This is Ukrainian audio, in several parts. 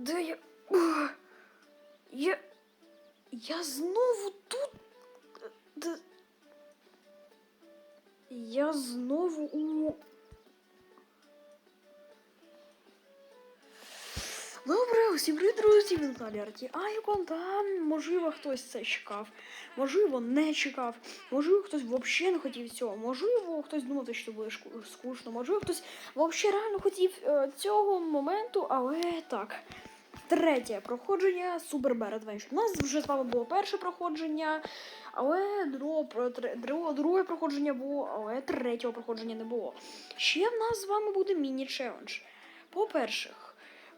Де я. Я. Я знову тут. Де... Я знову у. Добре, усім привіт, друзі, він Арті Айкон, та можливо хтось це чекав, можливо, не чекав, можливо, хтось взагалі не хотів цього, можливо, хтось думав, що буде скучно, можливо, хтось взагалі реально хотів е, цього моменту, але так. Третє проходження Super Bear Adventure. У нас вже з вами було перше проходження, але друге, друге проходження було, але третього проходження не було. Ще в нас з вами буде міні-челендж. По-перше,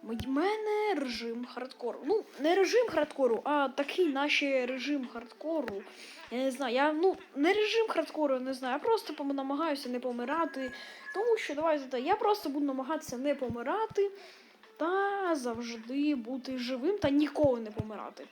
в мене режим хардкору. Ну, не режим хардкору, а такий наче режим хардкору. Я не знаю, я ну не режим хардкору, я не знаю. Я просто намагаюся не помирати. Тому що давайте я просто буду намагатися не помирати та завжди бути живим та ніколи не помирати.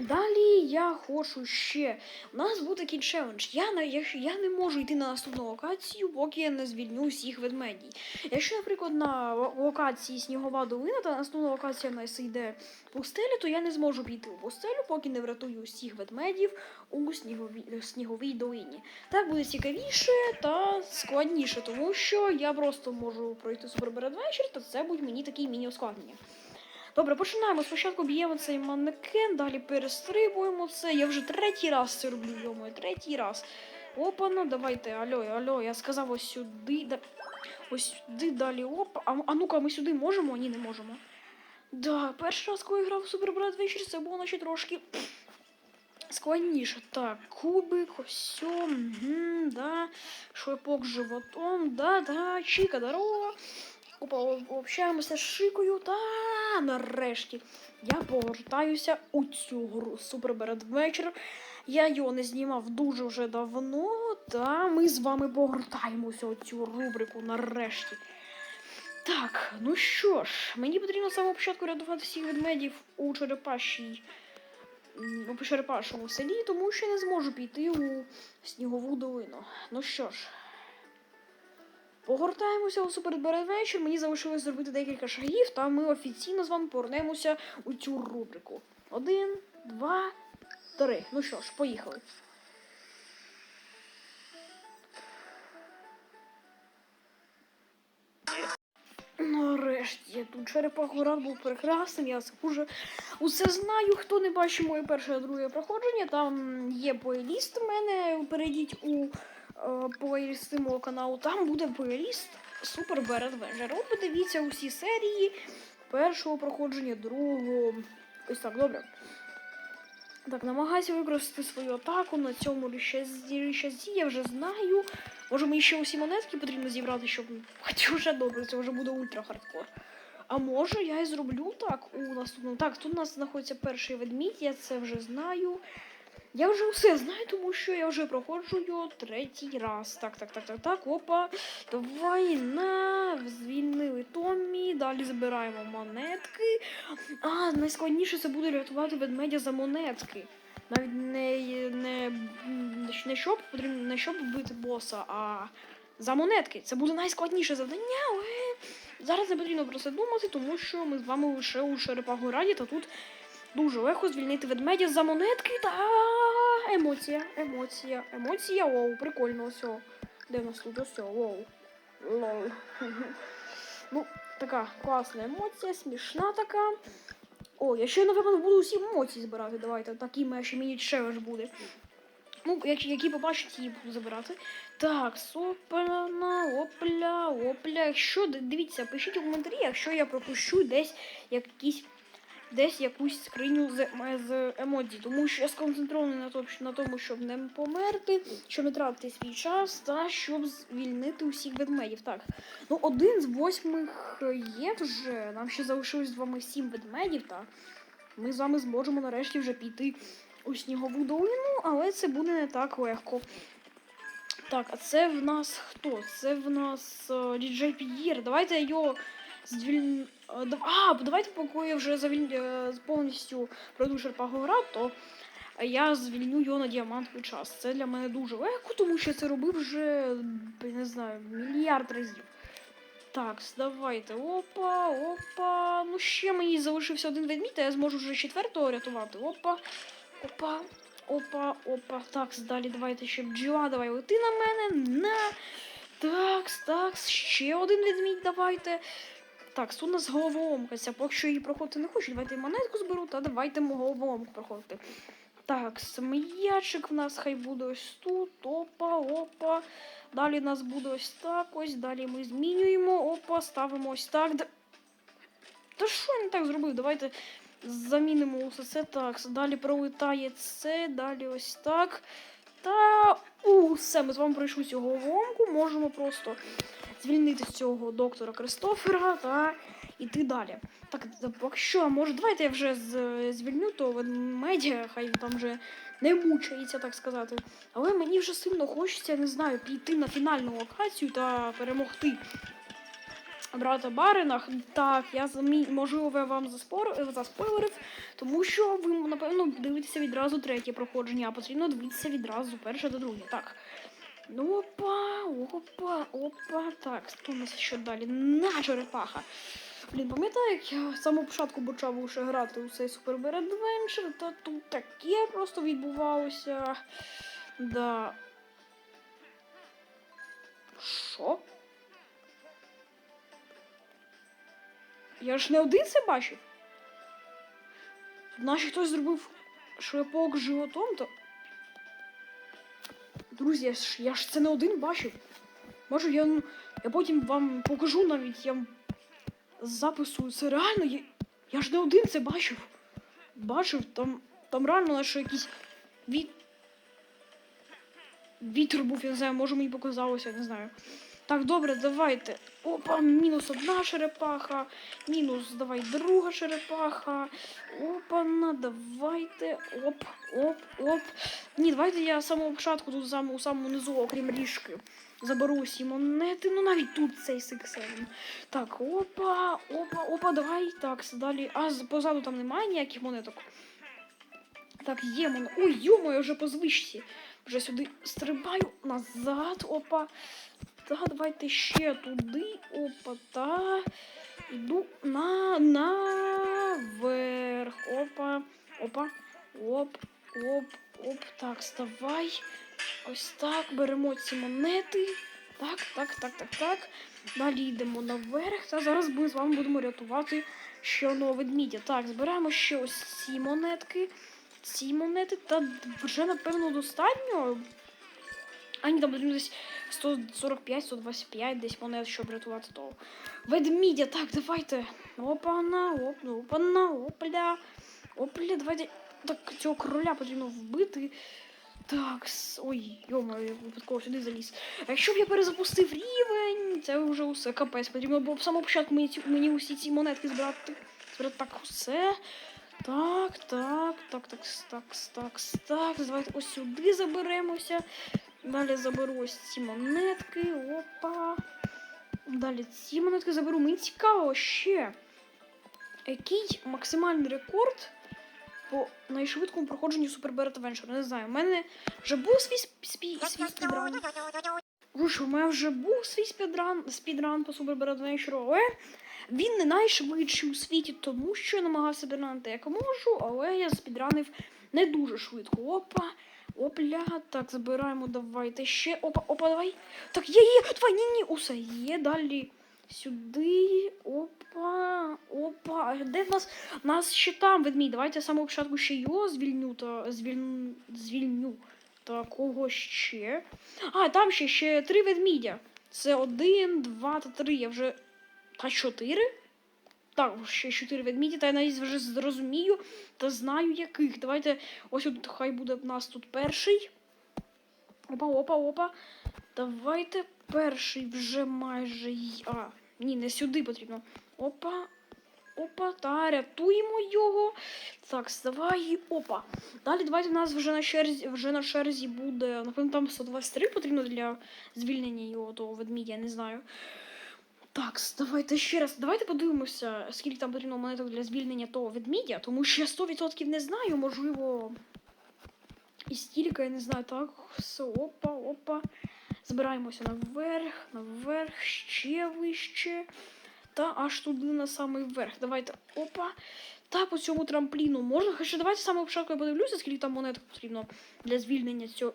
Далі я хочу ще. У нас буде такий челендж. Я, на, якщо я не можу йти на наступну локацію, поки я не звільню всіх ведмедій. Якщо, наприклад, на локації снігова долина та наступна локація в нас йде пустеля, то я не зможу піти у пустелю, поки не врятую всіх ведмедів у сніговій, сніговій долині. Так буде цікавіше та складніше, тому що я просто можу пройти Bear Adventure, то це буде мені такий міні-ускладнення. Добре, починаємо. Спочатку б'ємо цей манекен, далі перестрибуємо це. Я вже третій раз це роблю, йому, третій раз. Опа-на, давайте, алло, алло, я сказав ось сюди. Да... Ось сюди далі. Опа. А, а ну-ка, ми сюди можемо? Ні, не можемо. Да, перший раз, коли я грав Super Brad Adventure, це було наче трошки складніше. Так, кубик, ось, угу, да. Шлепок з животом, да, да, чіка, здорово. Опа, общаємося з Шикою, та нарешті я повертаюся у цю гру Bear Я його не знімав дуже вже давно, та ми з вами повертаємося у цю рубрику нарешті. Так, ну що ж, мені потрібно з самого початку рятувати всіх ведмедів у черепашій у черепашому селі, тому що не зможу піти у снігову долину. Ну що ж, Погортаємося у Bear Мені залишилось зробити декілька шагів, та ми офіційно з вами повернемося у цю рубрику. Один, два, три. Ну що ж, поїхали. Нарешті тут черепахорад був прекрасним, я уже усе знаю. Хто не бачив моє перше друге проходження, там є плейліст у мене. Перейдіть у плейлісти мого каналу, там буде плейліст Super Bear Adventure. Подивіться усі серії першого проходження, другого. Ось так, добре. Так, намагайся використати свою атаку на цьому рішазі, я вже знаю. Може мені ще усі монетки потрібно зібрати, щоб. Хоча вже добре, це вже буде ультра хардкор. А може я і зроблю так у наступному. Так, тут у нас знаходиться перший ведмідь, я це вже знаю. Я вже все знаю, тому що я вже проходжу його третій раз. Так, так, так, так, так. Опа. Давай на звільнили Томмі. Далі збираємо монетки. А, найскладніше це буде рятувати ведмедя за монетки. Навіть не, не, не, щоб потрібно не щоб вбити боса, а за монетки. Це буде найскладніше завдання, але зараз не потрібно про це думати, тому що ми з вами лише у Черепаху Раді, та тут дуже легко звільнити ведмедя за монетки та емоція, емоція, емоція, воу, прикольно, ось. Де в нас тут ось, воу. Лол. Ну, така класна емоція, смішна така. О, я ще напевно буду усі емоції збирати. Давайте. Такий ще мені челендж буде. Ну, які, які побачать, її буду забирати. Так, сопана, опля, опля. Якщо дивіться, пишіть у коментарі, якщо я пропущу десь якісь. Десь якусь скриню з, з емодзі, тому що я сконцентрований на тому, на тому, щоб не померти, щоб не тратити свій час та щоб звільнити усіх ведмедів. Так, ну один з восьмих є вже. Нам ще залишилось з вами сім ведмедів, так. Ми з вами зможемо нарешті вже піти у снігову долину, але це буде не так легко. Так, а це в нас хто? Це в нас е, діджей П'єр. Давайте його звіль... е, А, давайте поки я вже завіль... е, повністю пройду Шерпагород, то я звільню його на діамантовий час. Це для мене дуже легко, тому що я це робив вже, не знаю, мільярд разів. Так, давайте. Опа, опа. Ну ще мені залишився один ведмідь, а я зможу вже четвертого рятувати. Опа. Опа. Опа, опа. Так, далі давайте ще бджола, давай лети на мене. На. Так, так, ще один ведмідь давайте. Так, тут у нас головоломка. Ця, поки що її проходити не хочу, давайте монетку зберу, та давайте головоломку проходити. Так, м'ячик в нас хай буде ось тут. Опа, опа. Далі у нас буде ось так ось. Далі ми змінюємо. Опа, ставимо ось так. Та що я не так зробив? Давайте замінимо усе це так. Далі пролетає це, далі ось так. Та у, все, ми з вами пройшли цю головоломку. Можемо просто звільнити цього доктора Кристофера та йти далі. Так, якщо, може, давайте я вже звільню того ведмедя, хай там вже не мучається, так сказати. Але мені вже сильно хочеться, не знаю, піти на фінальну локацію та перемогти брата Барина. Так, я можливо я вам заспор... заспойлерив, тому що ви, напевно, дивитеся відразу третє проходження, а потрібно дивитися відразу перше та друге. Так. Ну, опа, опа, опа. Так, що у нас ще далі? На черепаха. Блін, пам'ятаю, як я з самого початку почав лише грати у цей Super Bear Adventure, та тут таке просто відбувалося. Да. Що? Я ж не один це бачив. Наче хтось зробив шлепок животом, то. Друзі, я ж, я ж це не один бачив. Може, я, ну, я потім вам покажу навіть я запису. Це реально. Я, я ж не один це бачив. Бачив, там, там реально наче якийсь від... вітер був, я не знаю, може мені показалося, я не знаю. Так, добре, давайте. Опа, мінус одна черепаха. Мінус, давай друга черепаха. Опа, на, давайте. Оп, оп, оп. Ні, давайте я з самого початку тут сам, у самому низу, окрім ріжки. Заберу усі монети. Ну навіть тут цей сиксевен. Так, опа, опа, опа, давай. Так, далі. А позаду там немає ніяких монеток. Так, є монет. Ой, йомо, я вже по звичці. Вже сюди стрибаю назад. Опа. Так, давайте ще туди. Опа, та. Йду на наверх. Опа. Опа. Оп, оп, оп. Так, ставай. Ось так. Беремо ці монети. Так, так, так, так, так. Далі йдемо наверх. Та зараз ми з вами будемо рятувати ще одного ведмідя. Так, збираємо ще ось ці монетки. Ці монети. Та вже, напевно, достатньо. А ні, там десь 145, 125, десь монет, щоб рятувати того. Ведмідя, так, давайте. Опана, оп, ну, опана, опля. Опля, давайте. Так, цього короля потрібно вбити. Так, ой, йома, я випадково сюди заліз. А якщо б я перезапустив рівень, це вже усе капець. Потрібно було б самого початку мені, мені усі ці монетки збирати. Збирати так усе. Так, так, так, так, так, так, так. Давайте ось сюди заберемося. Далі заберу ось ці монетки. Опа. Далі ці монетки заберу. Мені цікаво ще. Який максимальний рекорд по найшвидкому проходженню Super Bear Adventure? Не знаю. У мене вже був свій свій спідран. Слушай, у мене вже був свій спідран, спідран по Super Bear Adventure, але він не найшвидший у світі, тому що я намагався спідранити як можу, але я спідранив не дуже швидко. Опа. Опля, так, забираємо, давайте ще. Опа, опа, давай. Так, є, є, давай, ні, ні, усе, є, далі. Сюди. Опа, опа. Де в нас? Нас ще там ведмідь. Давайте з самого початку ще його звільню та звільню. звільню. Та ще? А, там ще, ще три ведмідя. Це один, два та три. Я вже. Та чотири? Так, ще чотири ведмеді, та я навіть вже зрозумію та знаю яких. Давайте ось тут хай буде в нас тут перший. Опа, опа, опа. Давайте перший вже майже. А, ні, не сюди потрібно. Опа. Опа, та рятуємо його. Так, давай, опа. Далі давайте у нас вже на черзі, вже на черзі буде. Напевно, там 123 потрібно для звільнення його того ведмідя, я не знаю. Так, давайте ще раз. Давайте подивимося, скільки там потрібно монеток для звільнення того ведмідя, тому що я 100% не знаю, можливо. І стільки, я не знаю, так. Все, опа, опа. Збираємося наверх, наверх, ще вище. Та аж туди на самий верх. Давайте. Опа. Та по цьому трампліну можна. Хоча давайте самого початку я подивлюся, скільки там монеток потрібно для звільнення цього.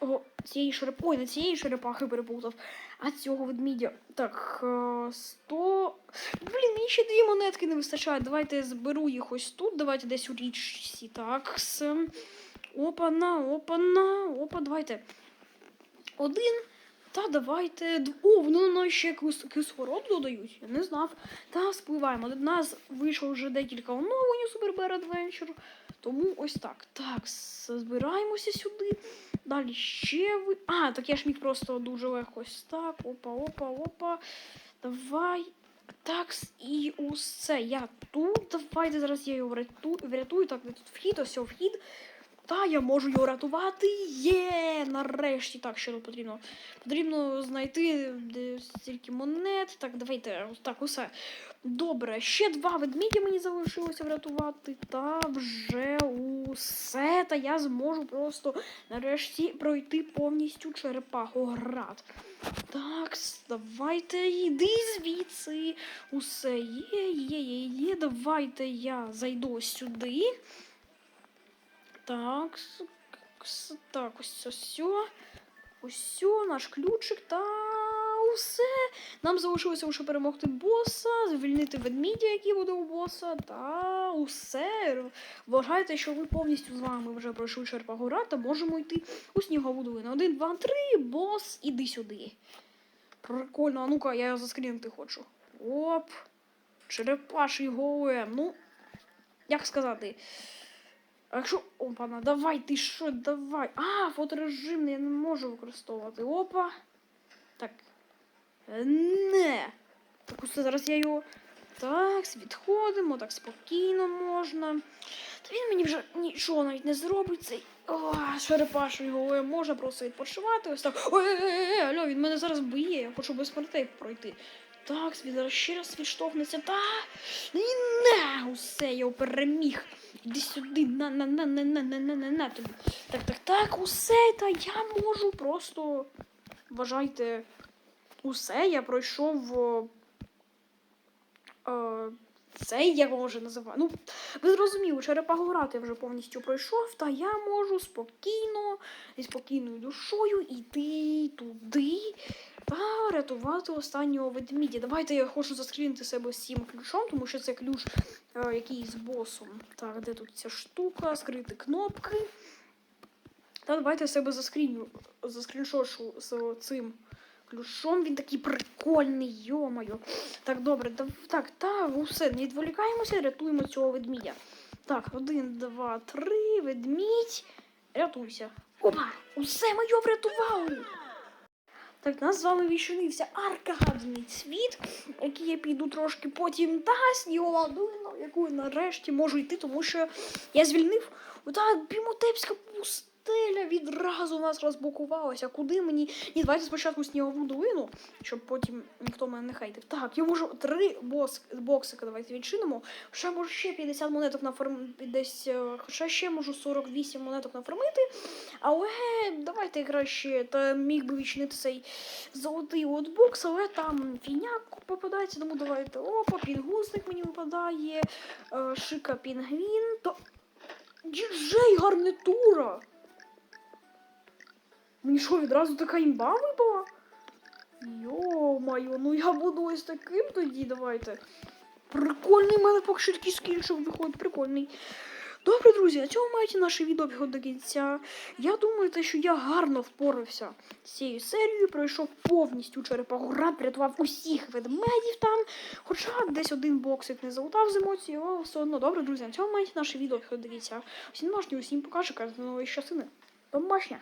О, цієї шереп... Ой, не цієї черепахи переплутав, а цього ведмідя. Так, е, 100... Блін, мені ще дві монетки не вистачає. Давайте я зберу їх ось тут. Давайте десь у річці. Так. Опа-на, опа-на, опа, давайте. Один. Та давайте. О, вони нам ще кислород додають. Я не знав. Та спливаємо. До нас вийшло вже декілька оновлень у Super Bear Adventure. Тому ось так. Так, збираємося сюди. Далі ще ви. А, так я ж міг просто дуже легко ось так. Опа, опа, опа. Давай. Так, і усе. Я тут. Давайте зараз я його врятую. врятую. Так, тут вхід, ось вхід. Та я можу його рятувати. Є! Нарешті. Так, що потрібно? Потрібно знайти стільки монет. Так, давайте. Так, усе. Добре, ще два ведмідя мені залишилося врятувати. Та вже усе. Та я зможу просто нарешті пройти повністю черепахоград. Так, давайте йди звідси. Усе є, є, є, є. Давайте я зайду сюди. Так, так, ось це все. Ось наш ключик та усе. Нам залишилося лише перемогти боса, звільнити ведмідя, який буде у боса, та усе. Вважайте, що ви повністю з вами вже пройшли Черпагора та можемо йти у снігову долину. Один, два, три, бос, іди сюди. Прикольно, а ну-ка, я його заскрінити хочу. Оп. Черепаший голем. Ну, як сказати. А якщо. Опана, давай, ти що, давай. А, фоторежимний я не можу використовувати. Опа. Так. Е, Не. Так усе зараз я його. Так, відходимо, так спокійно можна. Та він мені вже нічого навіть не зробить. Цей О, черепаший голем можна просто відпочивати. Ось так. Ой, ой, ой, ой, алло, він мене зараз б'є, я хочу без смертей пройти. Так, зараз ще раз відштовхнеться. Та і не, усе, я переміг. Іди сюди, на на на на на на на на на тобі. Так, так, так, усе, та я можу просто. Вважайте, усе, я пройшов. о, Е, цей як його вже називаю. Ну, ви зрозуміли, черепагорат я вже повністю пройшов, та я можу спокійно, зі спокійною душою йти туди та рятувати останнього ведмідя. Давайте я хочу заскрінити себе з цим ключом, тому що це ключ, е, який з босом. Так, де тут ця штука, скрити кнопки. Та давайте я себе заскріню, заскріншошу з цим ключом. Він такий прикольний, йомаю. Так, добре, дав- так, та, усе, не відволікаємося, рятуємо цього ведмідя. Так, один, два, три, ведмідь. Рятуйся. Опа! Усе ми його врятували! Так, нас з вами відчинився аркадний світ, який я піду трошки потім та снігова долина, яку нарешті можу йти, тому що я звільнив ота бімотепська пустеля відразу у нас розблокувалася. Куди мені? Ні, давайте спочатку снігову долину, щоб потім ніхто мене не хейтив. Так, я можу три бос... боксика давайте відчинимо. Ще можу ще 50 монеток нафарм... десь, е, хоча ще можу 48 монеток нафармити. Але давайте краще та міг би відчинити цей золотий от бокс, але там фіняк попадається, тому давайте. Опа, пінгусник мені випадає, е, шика пінгвін, то. Діджей гарнитура! Мені що, відразу така імба випала? Йо-моє, ну я буду ось таким тоді, давайте. Прикольний в мене поки що такий скінчик виходить, прикольний. Добре, друзі, на цьому маєте наше відео підходить до кінця. Я думаю, те, що я гарно впорався з цією серією, пройшов повністю черепаху врятував усіх ведмедів там. Хоча десь один боксик не залутав з емоцій, але все одно добре, друзі, на цьому маєте наше відео підходить до кінця. Всім бачення, усім покаже, кажете нової щасини. До побачення!